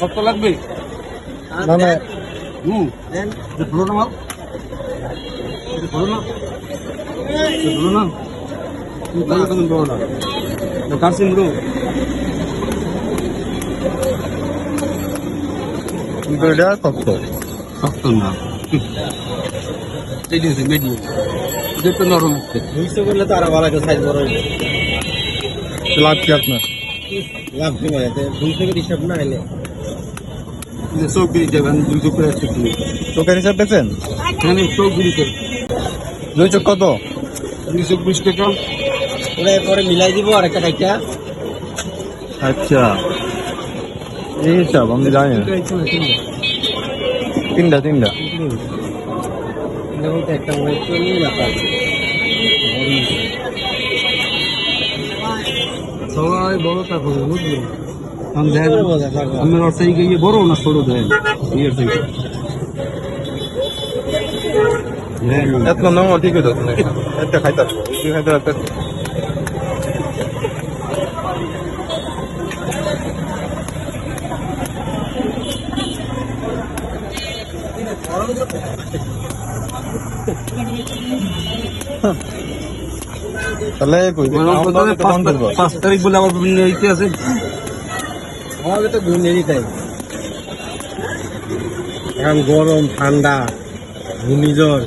সত্তর লাগবে? হুম। ধরো না মাল ধরো না ধরো না তুমি তাহলে তুমি ধরো না এটা শক্ত। শক্ত না। এই জিনিস মেডিয়াম এটা তো নরম। হচ্ছে দুইশো করলে তো আরও ভালো সাইজ বড়। লাভ আপনার। লাভ কি মানে করে হিসাব না এলে চোখ বিড়ি যাবেন দুশো করে আসছে কিলো চোখের হিসাব পেয়েছেন এখানে চোখ বিড়িতে দুই চোখ কত? দুইশো বিশ টাকা। ওরা পরে মিলাই দিব আর একটা খাইটা আচ্ছা। এই হিসাব আমি জানি না। তিনটা তিনটা। একটা মোবাইল তো নিয়ে না পারে সবাই বড় থাকবে বুঝলি? আমি দেখেন আমার অর্থ গিয়ে বড় না ছোট দেন ইয়ের থেকে। হ্যাঁ এত নাম ঠিক হইতো একটা খাইতে দুই খাইতে একটা তাহলে পাঁচ তারিখ বলে আবার বিভিন্ন ইতি আছে। আমাদের তো ঘুমিয়ে তাই। এখন গরম ঠান্ডা ঘূর্ণিঝড়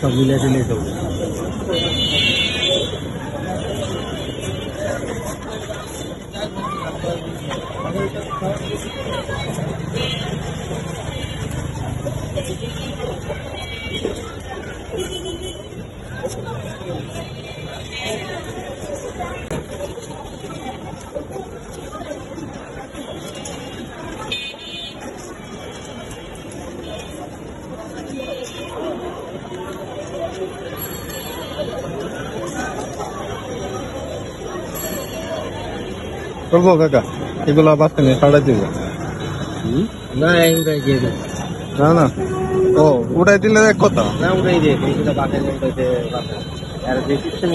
সব মিলে দিলে সব করব কাকা এগুলো বাচ্চা নিয়ে সাড়ে দিব। না দিয়ে না না। ও ওটাই দিলে এক কথা। না ওটাই দিয়ে বাকি আর যে সিস্টেম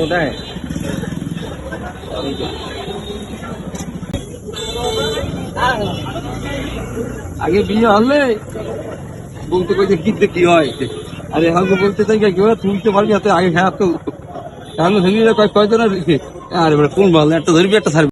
আগে বিয়ে হলে বলতে কইতে কি কি হয়? আরে এখন বলতে চাই কি তুলতে পারবি? আগে হ্যাঁ তো এখন ভেঙে কয়েকজনের আর কোন ভালো একটা ধরবি, একটা